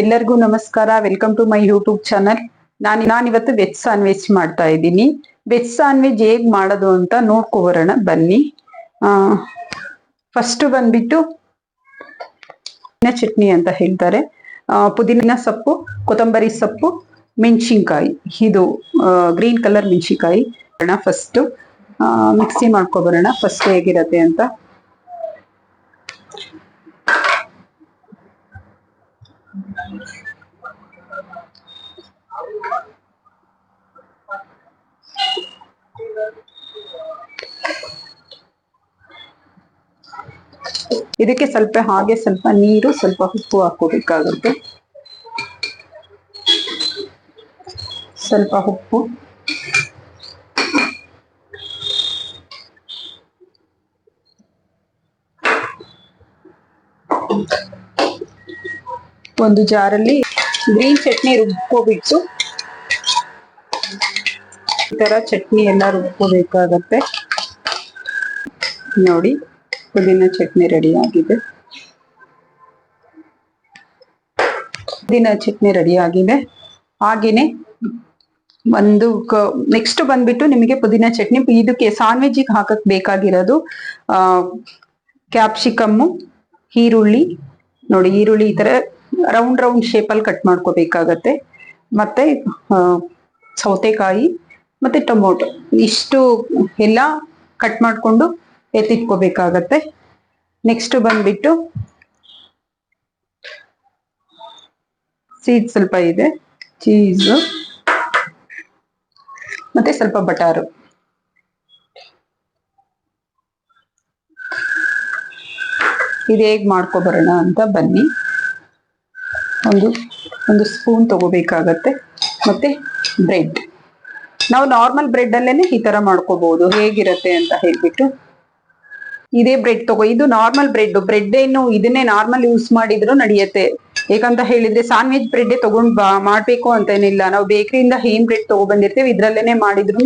ಎಲ್ಲರಿಗೂ ನಮಸ್ಕಾರ. Welcome to my YouTube channel ನಾನು ನಾನಿವತ್ತು ವೆಜ್ ಸಾನ್ವೆಜ್ ಮಾಡ್ತಾ ಇದ್ದೀನಿ. ವೆಜ್ ಸಾನ್ವೆಜ್ ಹೇಗ್ ಮಾಡೋದು ಅಂತ ನೋಡ್ಕೊಬರೋಣ ಬನ್ನಿ. ಫಸ್ಟ್ ಬಂದ್ಬಿಟ್ಟು ಚಟ್ನಿ ಅಂತ ಹೇಳ್ತಾರೆ. ಪುದೀನ ಸೊಪ್ಪು, ಕೊತ್ತಂಬರಿ ಸೊಪ್ಪು, ಮೆಣಸಿನ್ಕಾಯಿ. ಇದು ಗ್ರೀನ್ ಕಲರ್ ಮೆಣಸಿನ್ಕಾಯಿ. ಫಸ್ಟ್ ಮಿಕ್ಸಿ ಮಾಡ್ಕೊಬರೋಣ ಫಸ್ಟ್ ಹೇಗಿರತ್ತೆ ಅಂತ ಇದಕ್ಕೆ ಸ್ವಲ್ಪ ಹಾಗೆ ಸ್ವಲ್ಪ ನೀರು, ಸ್ವಲ್ಪ ಉಪ್ಪು ಹಾಕೋಬೇಕಾಗುತ್ತೆ ಸ್ವಲ್ಪ ಉಪ್ಪು. ಒಂದು ಜಾರಲ್ಲಿ ಗ್ರೀನ್ ಚಟ್ನಿ ರುಬ್ಕೋಬಿಟ್ಟು ಈ ತರ ಚಟ್ನಿ ಎಲ್ಲ ರುಬ್ಕೋಬೇಕಾಗತ್ತೆ. ನೋಡಿ. ಪುದೀನ ಚಟ್ನಿ ರೆಡಿ ಆಗಿದೆ. ಪುದೀನ ಚಟ್ನಿ ರೆಡಿ ಆಗಿದೆ. ಹಾಗೇನೆ ಒಂದು ನೆಕ್ಸ್ಟ್ ಬಂದ್ಬಿಟ್ಟು ನಿಮಗೆ ಪುದೀನ ಚಟ್ನಿ, ಇದಕ್ಕೆ ಸಾನ್ವೆಜ್ಜಿಗೆ ಹಾಕಕ್ ಬೇಕಾಗಿರೋದು, ಆ ಕ್ಯಾಪ್ಸಿಕಮ್ಮು ಈರುಳ್ಳಿ, ನೋಡಿ ಈರುಳ್ಳಿ ಈ ತರ ರೌಂಡ್ ರೌಂಡ್ ಶೇಪಲ್ಲಿ ಕಟ್ ಮಾಡ್ಕೋಬೇಕಾಗತ್ತೆ. ಮತ್ತೆ ಸೌತೆಕಾಯಿ, ಮತ್ತೆ ಟೊಮೊಟೊ, ಇಷ್ಟು ಎಲ್ಲ ಕಟ್ ಮಾಡ್ಕೊಂಡು ಎತ್ತಿಟ್ಕೋಬೇಕಾಗತ್ತೆ. ನೆಕ್ಸ್ಟ್ ಬಂದ್ಬಿಟ್ಟು ಸೀಡ್ ಸ್ವಲ್ಪ ಇದೆ. ಚೀಸ್ ಮತ್ತೆ ಸ್ವಲ್ಪ ಬಟಾರು. ಇದು ಹೇಗೆ ಮಾಡ್ಕೊಬರೋಣ ಅಂತ ಬನ್ನಿ. ಒಂದು ಒಂದು ಸ್ಪೂನ್ ತಗೋಬೇಕಾಗತ್ತೆ. ಮತ್ತೆ ಬ್ರೆಡ್ ನಾವು ನಾರ್ಮಲ್ ಬ್ರೆಡ್ ಅಲ್ಲೇನೆ ಈ ತರ ಮಾಡ್ಕೋಬಹುದು ಹೇಗಿರತ್ತೆ ಅಂತ ಹೇಳ್ಬಿಟ್ಟು. ಇದೇ ಬ್ರೆಡ್ ತಗೋ. ಇದು ನಾರ್ಮಲ್ ಬ್ರೆಡ್ ಬ್ರೆಡ್ ಏನು ಇದನ್ನೇ ನಾರ್ಮಲ್ ಯೂಸ್ ಮಾಡಿದ್ರು ನಡೆಯುತ್ತೆ. ಏಕಂತ ಹೇಳಿದ್ರೆ ಸಾನ್ವೆಜ್ ಬ್ರೆಡ್ ತಗೊಂಡ್ ಬಾ, ಮಾಡ್ಬೇಕು ಅಂತ ಏನಿಲ್ಲ ನಾವು ಬೇಕರಿಯಿಂದ ಹೇಮ್ ಬ್ರೆಡ್ ತಗೊಬಂದಿರ್ತೀವಿ ಇದ್ರಲ್ಲೇನೆ ಮಾಡಿದ್ರು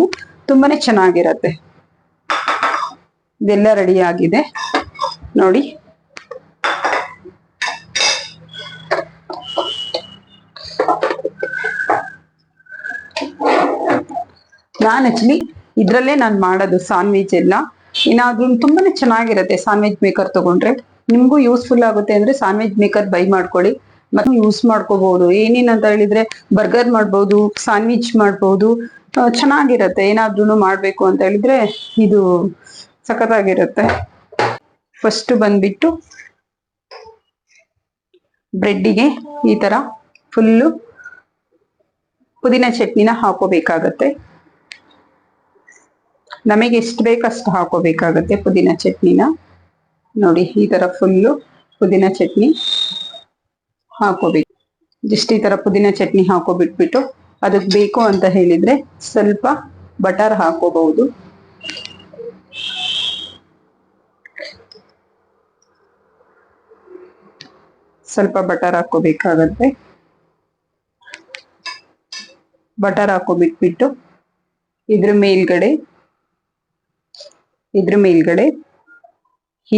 ತುಂಬಾನೇ ಚೆನ್ನಾಗಿರತ್ತೆ. ಇದೆಲ್ಲ ರೆಡಿ ಆಗಿದೆ. ನೋಡಿ. ನಾನು ಆಕ್ಚುಲಿ ಇದ್ರಲ್ಲೇ ನಾನು ಮಾಡೋದು ಸಾನ್ವಿಚ್ ಎಲ್ಲ. ಏನಾದ್ರೂ ತುಂಬಾನೇ ಚೆನ್ನಾಗಿರುತ್ತೆ ಸ್ಯಾಂಡ್ವಿಚ್ ಮೇಕರ್ ತಗೊಂಡ್ರೆ. ನಿಮ್ಗೂ ಯೂಸ್ಫುಲ್ ಆಗುತ್ತೆ ಅಂದ್ರೆ ಸ್ಯಾಂಡ್ವಿಚ್ ಮೇಕರ್ ಬೈ ಮಾಡ್ಕೊಳ್ಳಿ. ಮತ್ತೆ ಯೂಸ್ ಮಾಡ್ಕೋಬಹುದು ಏನೇನ್ ಅಂತ ಹೇಳಿದ್ರೆ ಬರ್ಗರ್ ಮಾಡ್ಬೋದು ಸ್ಯಾಂಡ್ವಿಚ್ ಮಾಡ್ಬೋದು. ಚೆನ್ನಾಗಿರತ್ತೆ. ಏನಾದ್ರೂ ಮಾಡ್ಬೇಕು ಅಂತ ಹೇಳಿದ್ರೆ ಇದು ಸಖತ್ತಾಗಿರುತ್ತೆ. ಫಸ್ಟ್ ಬಂದ್ಬಿಟ್ಟು ಬ್ರೆಡ್ಡಿಗೆ ಈ ತರ ಫುಲ್ಲು ಪುದೀನ ಚಟ್ನಿನ ಹಾಕೋಬೇಕಾಗತ್ತೆ. ನಮಗೆ ಎಷ್ಟು ಬೇಕಷ್ಟು ಹಾಕೋಬೇಕಾಗತ್ತೆ ಪುದೀನ ಚಟ್ನಿನ. ನೋಡಿ, ಈ ತರ ಫುಲ್ಲು ಪುದೀನ ಚಟ್ನಿ ಹಾಕೋಬೇಕು. ಜಸ್ಟ್ ಈ ತರ ಪುದೀನ ಚಟ್ನಿ ಹಾಕೋಬಿಟ್ಬಿಟ್ಟು ಅದಕ್ಕೆ ಬೇಕು ಅಂತ ಹೇಳಿದ್ರೆ ಸ್ವಲ್ಪ ಬಟರ್ ಹಾಕೋಬಹುದು. ಸ್ವಲ್ಪ ಬಟರ್ ಹಾಕೋಬೇಕಾಗತ್ತೆ. ಬಟರ್ ಹಾಕೋಬಿಟ್ಬಿಟ್ಟು ಇದ್ರ ಮೇಲ್ಗಡೆ ಇದ್ರ ಮೇಲ್ಗಡೆ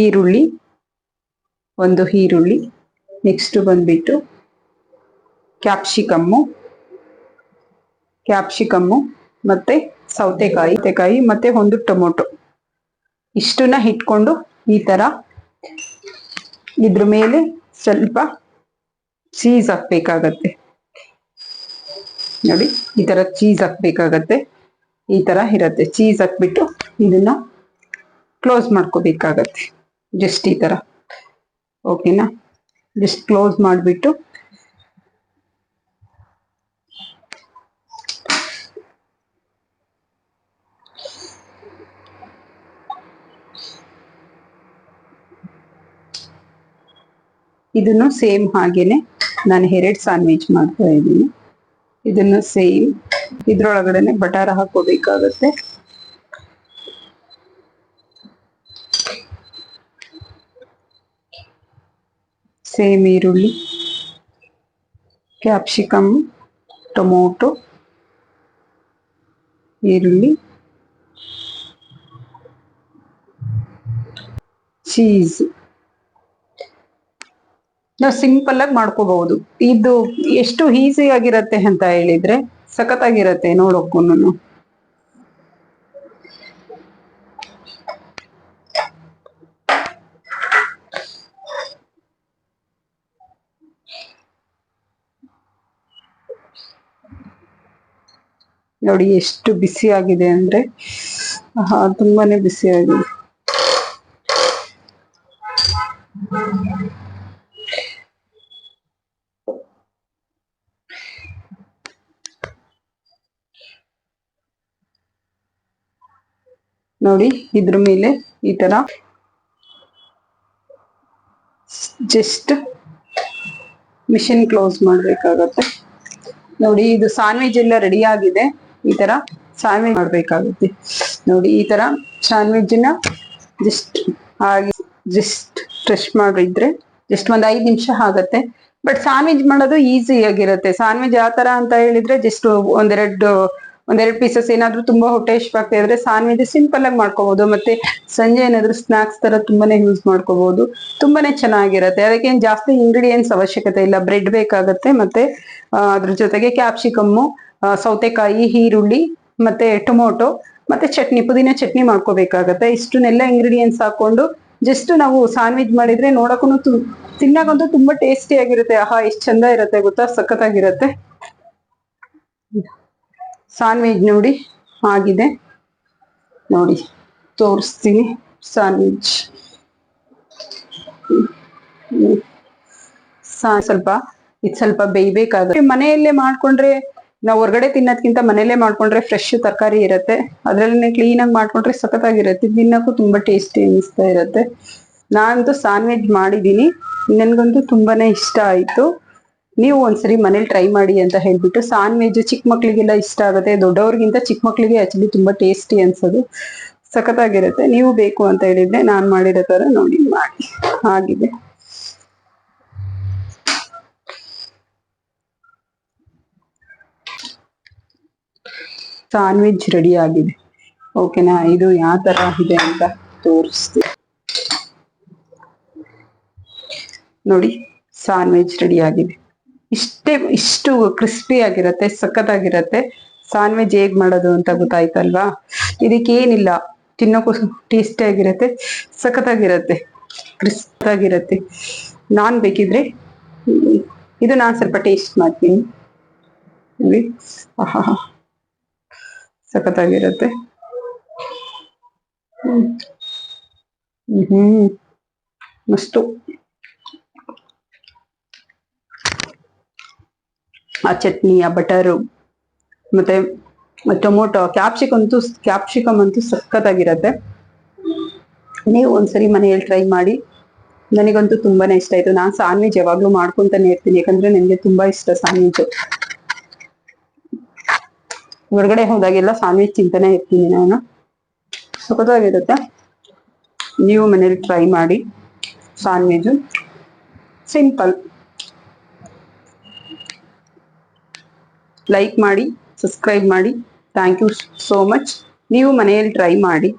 ಈರುಳ್ಳಿ, ಒಂದು ಈರುಳ್ಳಿ ನೆಕ್ಸ್ಟ್ ಬಂದ್ಬಿಟ್ಟು ಕ್ಯಾಪ್ಸಿಕಮ್ಮು ಕ್ಯಾಪ್ಸಿಕಮ್ಮು ಮತ್ತೆ ಸೌತೆಕಾಯಿ ಸೌತೆಕಾಯಿ ಮತ್ತೆ ಒಂದು ಟೊಮೊಟೊ. ಇಷ್ಟನ್ನ ಇಟ್ಕೊಂಡು ಈ ತರ ಇದ್ರ ಮೇಲೆ ಸ್ವಲ್ಪ ಚೀಸ್ ಹಾಕ್ಬೇಕಾಗತ್ತೆ. ನೋಡಿ, ಈ ತರ ಚೀಸ್ ಹಾಕ್ಬೇಕಾಗತ್ತೆ. ಈ ತರ ಇರತ್ತೆ. ಚೀಸ್ ಹಾಕ್ಬಿಟ್ಟು ಇದನ್ನ ಕ್ಲೋಸ್ ಮಾಡ್ಕೋಬೇಕಾಗತ್ತೆ. ಜಸ್ಟ್ ಈ ತರ. ಓಕೆನಾ ಜಸ್ಟ್ ಕ್ಲೋಸ್ ಮಾಡಿಬಿಟ್ಟು. ಇದನ್ನು ಸೇಮ್ ಹಾಗೇನೆ ನಾನು ಎರಡು ಸ್ಯಾಂಡ್ವಿಚ್ ಮಾಡ್ತಾ ಇದ್ದೀನಿ. ಇದನ್ನು ಸೇಮ್ ಇದ್ರೊಳಗಡೆನೆ ಬಟಾರ ಹಾಕೋಬೇಕಾಗತ್ತೆ ಸೇಮ್ ಈರುಳ್ಳಿ ಕ್ಯಾಪ್ಸಿಕಮ್ ಟೊಮೊಟೊ ಈರುಳ್ಳಿ ಚೀಸ್ ನಾವು ಸಿಂಪಲ್ ಆಗಿ ಮಾಡ್ಕೋಬಹುದು. ಇದು ಎಷ್ಟು ಈಸಿ ಆಗಿರತ್ತೆ ಅಂತ ಹೇಳಿದ್ರೆ ಸಖತ್ತಾಗಿರತ್ತೆ ನೋಡೋಕ್ಕೂ ನೋಡಿ ಎಷ್ಟು ಬಿಸಿ ಆಗಿದೆ ಅಂದ್ರೆ ತುಂಬಾನೇ ಬಿಸಿ ಆಗಿದೆ. ನೋಡಿ ಇದ್ರ ಮೇಲೆ ಈ ತರ. ಜಸ್ಟ್ ಮಿಷಿನ್ ಕ್ಲೋಸ್ ಮಾಡ್ಬೇಕಾಗತ್ತೆ. ನೋಡಿ ಇದು ಸ್ಯಾಂಡ್ವಿಚ್ ಎಲ್ಲ ರೆಡಿ ಆಗಿದೆ. ಈ ತರ ಸ್ಯಾಂಡ್ವಿಚ್ ಮಾಡ್ಬೇಕಾಗುತ್ತೆ. ನೋಡಿ, ಈ ತರ ಸ್ಯಾಂಡ್ವಿಚ್ನ ಜಸ್ಟ್ ಹಾಗೆ ಜಸ್ಟ್ ಫ್ರೆಶ್ ಮಾಡಿದ್ರೆ ಜಸ್ಟ್ ಒಂದ್ ಐದ್ ನಿಮಿಷ ಆಗತ್ತೆ. ಬಟ್ ಸ್ಯಾಂಡ್ವಿಚ್ ಮಾಡೋದು ಈಸಿ ಆಗಿರುತ್ತೆ. ಸ್ಯಾಂಡ್ವಿಚ್ ಆ ತರ ಅಂತ ಹೇಳಿದ್ರೆ ಜಸ್ಟ್ ಒಂದೆರಡು ಒಂದೆರಡು ಪೀಸಸ್ ಏನಾದ್ರೂ ತುಂಬಾ ಹೊಟ್ಟೆ ಆಗ್ತಾ ಇದ್ರೆ ಸ್ಯಾಂಡ್ವಿಚ್ ಸಿಂಪಲ್ ಆಗಿ ಮಾಡ್ಕೋಬಹುದು ಮತ್ತೆ ಸಂಜೆ ಏನಾದ್ರೂ ಸ್ನಾಕ್ಸ್ ತರ ತುಂಬಾನೇ ಯೂಸ್ ಮಾಡ್ಕೋಬಹುದು ತುಂಬಾನೇ ಚೆನ್ನಾಗಿರುತ್ತೆ. ಅದಕ್ಕೆ ಜಾಸ್ತಿ ಇಂಗ್ರೀಡಿಯೆಂಟ್ಸ್ ಅವಶ್ಯಕತೆ ಇಲ್ಲ. ಬ್ರೆಡ್ ಬೇಕಾಗತ್ತೆ. ಮತ್ತೆ ಅದ್ರ ಜೊತೆಗೆ ಕ್ಯಾಪ್ಸಿಕಮ್ಮು ಸೌತೆಕಾಯಿ, ಈರುಳ್ಳಿ ಮತ್ತೆ ಟೊಮೊಟೊ ಮತ್ತೆ ಚಟ್ನಿ, ಪುದೀನ ಚಟ್ನಿ ಮಾಡ್ಕೋಬೇಕಾಗತ್ತೆ. ಇಷ್ಟನ್ನೆಲ್ಲ ಇಂಗ್ರೀಡಿಯೆಂಟ್ಸ್ ಹಾಕೊಂಡು ಜಸ್ಟ್ ನಾವು ಸ್ಯಾಂಡ್ವಿಚ್ ಮಾಡಿದ್ರೆ ನೋಡಕ್ಕೂ ತಿನ್ನಾಗಂತೂ ತುಂಬಾ ಟೇಸ್ಟಿ ಆಗಿರುತ್ತೆ. ಆಹಾ, ಎಷ್ಟು ಚಂದ ಇರುತ್ತೆ ಗೊತ್ತಾ? ಸಖತ್ತಾಗಿರುತ್ತೆ. ಸ್ಯಾಂಡ್ವಿಚ್ ನೋಡಿ, ಆಗಿದೆ. ನೋಡಿ, ತೋರಿಸ್ತೀನಿ. ಸ್ಯಾಂಡ್ವಿಚ್ ಸ್ವಲ್ಪ, ಇದು ಸ್ವಲ್ಪ ಬೇಯ್ಬೇಕಾಗುತ್ತೆ. ಮನೆಯಲ್ಲೇ ಮಾಡ್ಕೊಂಡ್ರೆ ನಾವು ಹೊರಗಡೆ ತಿನ್ನೋದ್ಕಿಂತ ಮನೆಯಲ್ಲೇ ಮಾಡ್ಕೊಂಡ್ರೆ ಫ್ರೆಶ್ ತರಕಾರಿ ಇರುತ್ತೆ. ಅದರಲ್ಲೇ ಕ್ಲೀನ್ ಆಗಿ ಮಾಡ್ಕೊಂಡ್ರೆ ಸಖತ್ತಾಗಿರುತ್ತೆ. ತಿನ್ನಕ್ಕೂ ತುಂಬಾ ಟೇಸ್ಟಿ ಅನಿಸ್ತಾ ಇರುತ್ತೆ. ನಾನಂತೂ ಸ್ಯಾಂಡ್ವಿಚ್ ಮಾಡಿದ್ದೀನಿ ನನಗಂತೂ ತುಂಬಾನೇ ಇಷ್ಟ ಆಯಿತು. ನೀವು ಒಂದ್ಸರಿ ಮನೇಲಿ ಟ್ರೈ ಮಾಡಿ ಅಂತ ಹೇಳ್ಬಿಟ್ಟು ಸ್ಯಾಂಡ್ವಿಚ್ ಚಿಕ್ಕ ಮಕ್ಕಳಿಗೆಲ್ಲ ಇಷ್ಟ ಆಗುತ್ತೆ. ದೊಡ್ಡವ್ರಿಗಿಂತ ಚಿಕ್ಕ ಮಕ್ಕಳಿಗೆ ಆಕ್ಚುಲಿ ತುಂಬಾ ಟೇಸ್ಟಿ ಅನ್ಸೋದು. ಸಖತ್ತಾಗಿರುತ್ತೆ. ನೀವು ಬೇಕು ಅಂತ ಹೇಳಿದ್ರೆ ನಾನು ಮಾಡಿರೋ ತರ ನೋಡಿ, ಮಾಡಿ. ಆಗಿದೆ. ಸ್ಯಾಂಡ್ವಿಚ್ ರೆಡಿ ಆಗಿದೆ. ಓಕೆನಾ ಇದು ಯಾವ ತರ ಇದೆ ಅಂತ ತೋರಿಸ್ತೀನಿ. ನೋಡಿ ಸ್ಯಾಂಡ್ವಿಚ್ ರೆಡಿ ಆಗಿದೆ. ಇಷ್ಟೇ, ಇಷ್ಟು ಕ್ರಿಸ್ಪಿ ಆಗಿರತ್ತೆ, ಸಖತ್ತಾಗಿರತ್ತೆ. ಸ್ಯಾಂಡ್ವಿಚ್ ಹೇಗ್ ಮಾಡೋದು ಅಂತ ಗೊತ್ತಾಯ್ತಲ್ವಾ? ಇದಕ್ಕೆ ಏನಿಲ್ಲ ತಿನ್ನೋಕ್ಕೂ ಟೇಸ್ಟಿ ಆಗಿರತ್ತೆ, ಸಖತ್ತಾಗಿರತ್ತೆ ಕ್ರಿಸ್ಪ್ ಆಗಿರತ್ತೆ ನಾನ್ ಬೇಕಿದ್ರೆ, ಇದು ನಾನ್ ಸ್ವಲ್ಪ ಟೇಸ್ಟ್ ಮಾಡ್ತೀನಿ. ಆಹಾ ಸಖತ್ತಾಗಿರತ್ತೆ. ಹ್ಮ್. ಮಸ್ತು. ಆ ಚಟ್ನಿ, ಆ ಬಟರು, ಮತ್ತೆ ಟೊಮೊಟೊ ಕ್ಯಾಪ್ಸಿಕಮ್ ಅಂತೂ ಕ್ಯಾಪ್ಸಿಕಮ್ ಅಂತೂ ಸಖತ್ತಾಗಿರತ್ತೆ. ನೀವು ಒಂದ್ಸರಿ ಮನೆಯಲ್ಲಿ ಟ್ರೈ ಮಾಡಿ. ನನಗಂತೂ ತುಂಬಾನೇ ಇಷ್ಟ ಆಯ್ತು. ನಾನು ಸ್ಯಾಂಡ್ವಿಚ್ ಯಾವಾಗ್ಲೂ ಮಾಡ್ಕೊಂತಾನೆ ಇರ್ತೀನಿ. ಯಾಕಂದ್ರೆ ನನಗೆ ತುಂಬಾ ಇಷ್ಟ ಸ್ಯಾಂಡ್ವಿಚ್ ಹೊರಗಡೆ ಹೋದಾಗೆಲ್ಲ ಸ್ಯಾಂಡ್ವಿಚ್ ತಿಂತಾನೆ ಇರ್ತೀನಿ ನಾನು. ಸುಖದಾಗಿರುತ್ತೆ ನೀವು ಮನೇಲಿ ಟ್ರೈ ಮಾಡಿ ಸ್ಯಾಂಡ್ವಿಚ್ ಸಿಂಪಲ್ ಲೈಕ್ ಮಾಡಿ ಸಬ್ಸ್ಕ್ರೈಬ್ ಮಾಡಿ. ಥ್ಯಾಂಕ್ ಯು ಸೋ ಮಚ್ ನೀವು ಮನೆಯಲ್ಲಿ ಟ್ರೈ ಮಾಡಿ.